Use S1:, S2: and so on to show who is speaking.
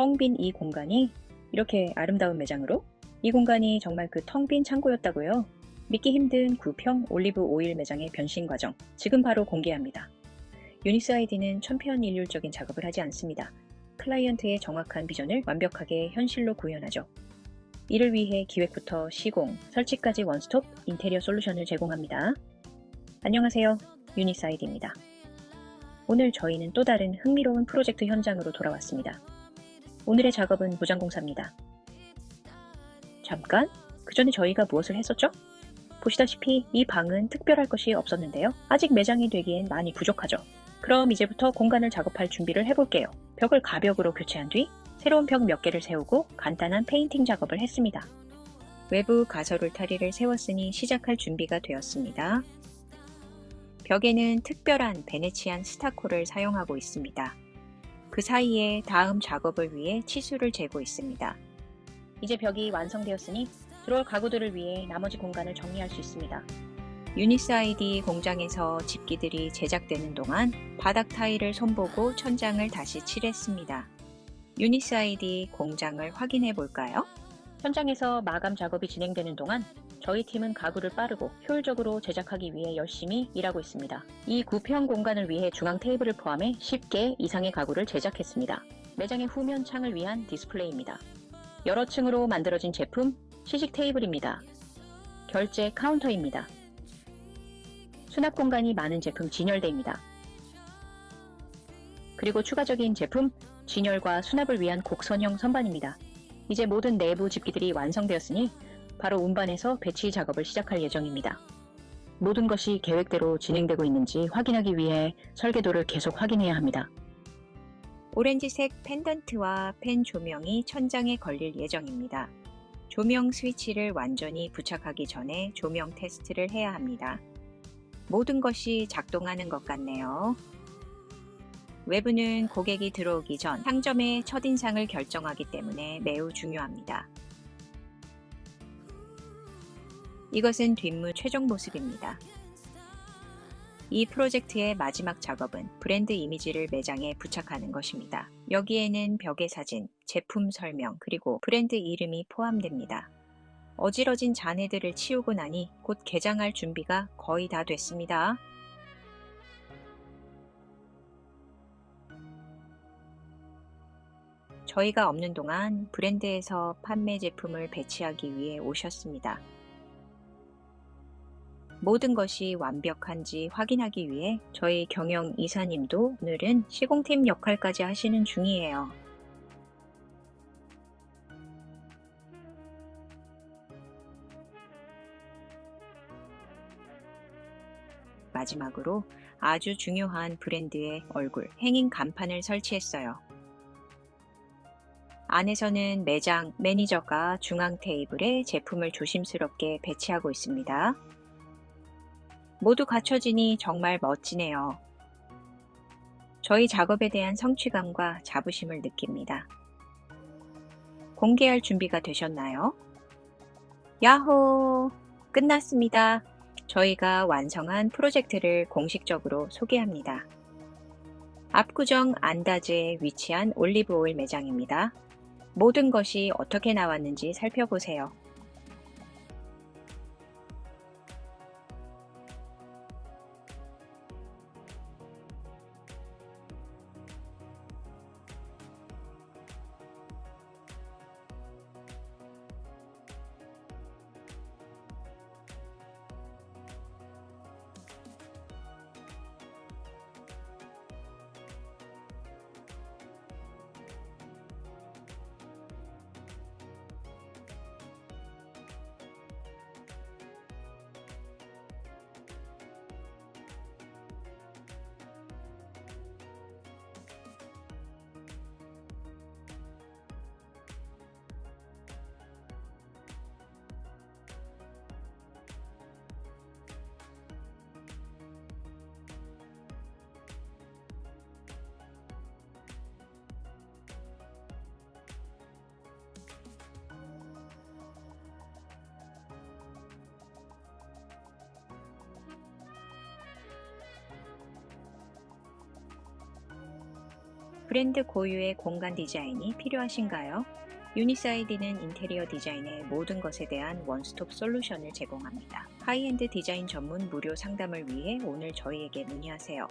S1: 텅 빈 이 공간이 이렇게 아름다운 매장으로? 이 공간이 정말 그 텅 빈 창고였다고요? 믿기 힘든 구평 올리브 오일 매장의 변신 과정 지금 바로 공개합니다. 유니스 아이디는 천편일률적인 작업을 하지 않습니다. 클라이언트의 정확한 비전을 완벽하게 현실로 구현하죠. 이를 위해 기획부터 시공, 설치까지 원스톱 인테리어 솔루션을 제공합니다. 안녕하세요. 유니스 아이디입니다. 오늘 저희는 또 다른 흥미로운 프로젝트 현장으로 돌아왔습니다. 오늘의 작업은 무장공사입니다. 잠깐, 그 전에 저희가 무엇을 했었죠? 보시다시피 이 방은 특별할 것이 없었는데요. 아직 매장이 되기엔 많이 부족하죠. 그럼 이제부터 공간을 작업할 준비를 해볼게요. 벽을 가벽으로 교체한 뒤 새로운 벽 몇 개를 세우고 간단한 페인팅 작업을 했습니다. 외부 가설 울타리를 세웠으니 시작할 준비가 되었습니다. 벽에는 특별한 베네치안 스타코를 사용하고 있습니다. 그 사이에 다음 작업을 위해 치수를 재고 있습니다. 이제 벽이 완성되었으니 들어올 가구들을 위해 나머지 공간을 정리할 수 있습니다. 유니스 아이디 공장에서 집기들이 제작되는 동안 바닥 타일을 손보고 천장을 다시 칠했습니다. 유니스 아이디 공장을 확인해 볼까요? 현장에서 마감 작업이 진행되는 동안 저희 팀은 가구를 빠르고 효율적으로 제작하기 위해 열심히 일하고 있습니다. 이 구평 공간을 위해 중앙 테이블을 포함해 10개 이상의 가구를 제작했습니다. 매장의 후면 창을 위한 디스플레이입니다. 여러 층으로 만들어진 제품 시식 테이블입니다. 결제 카운터입니다. 수납 공간이 많은 제품 진열대입니다. 그리고 추가적인 제품 진열과 수납을 위한 곡선형 선반입니다. 이제 모든 내부 집기들이 완성되었으니 바로 운반해서 배치 작업을 시작할 예정입니다. 모든 것이 계획대로 진행되고 있는지 확인하기 위해 설계도를 계속 확인해야 합니다. 오렌지색 펜던트와 펜 조명이 천장에 걸릴 예정입니다. 조명 스위치를 완전히 부착하기 전에 조명 테스트를 해야 합니다. 모든 것이 작동하는 것 같네요. 외부는 고객이 들어오기 전 상점의 첫인상을 결정하기 때문에 매우 중요합니다. 이것은 뒷문 최종 모습입니다. 이 프로젝트의 마지막 작업은 브랜드 이미지를 매장에 부착하는 것입니다. 여기에는 벽의 사진, 제품 설명, 그리고 브랜드 이름이 포함됩니다. 어지러진 잔해들을 치우고 나니 곧 개장할 준비가 거의 다 됐습니다. 저희가 없는 동안 브랜드에서 판매 제품을 배치하기 위해 오셨습니다. 모든 것이 완벽한지 확인하기 위해 저희 경영 이사님도 오늘은 시공팀 역할까지 하시는 중이에요. 마지막으로 아주 중요한 브랜드의 얼굴, 행인 간판을 설치했어요. 안에서는 매장 매니저가 중앙 테이블에 제품을 조심스럽게 배치하고 있습니다. 모두 갖춰지니 정말 멋지네요. 저희 작업에 대한 성취감과 자부심을 느낍니다. 공개할 준비가 되셨나요? 야호! 끝났습니다. 저희가 완성한 프로젝트를 공식적으로 소개합니다. 압구정 안다즈에 위치한 올리브 오일 매장입니다. 모든 것이 어떻게 나왔는지 살펴보세요. 브랜드 고유의 공간 디자인이 필요하신가요? 유니사이드는 인테리어 디자인의 모든 것에 대한 원스톱 솔루션을 제공합니다. 하이엔드 디자인 전문 무료 상담을 위해 오늘 저희에게 문의하세요.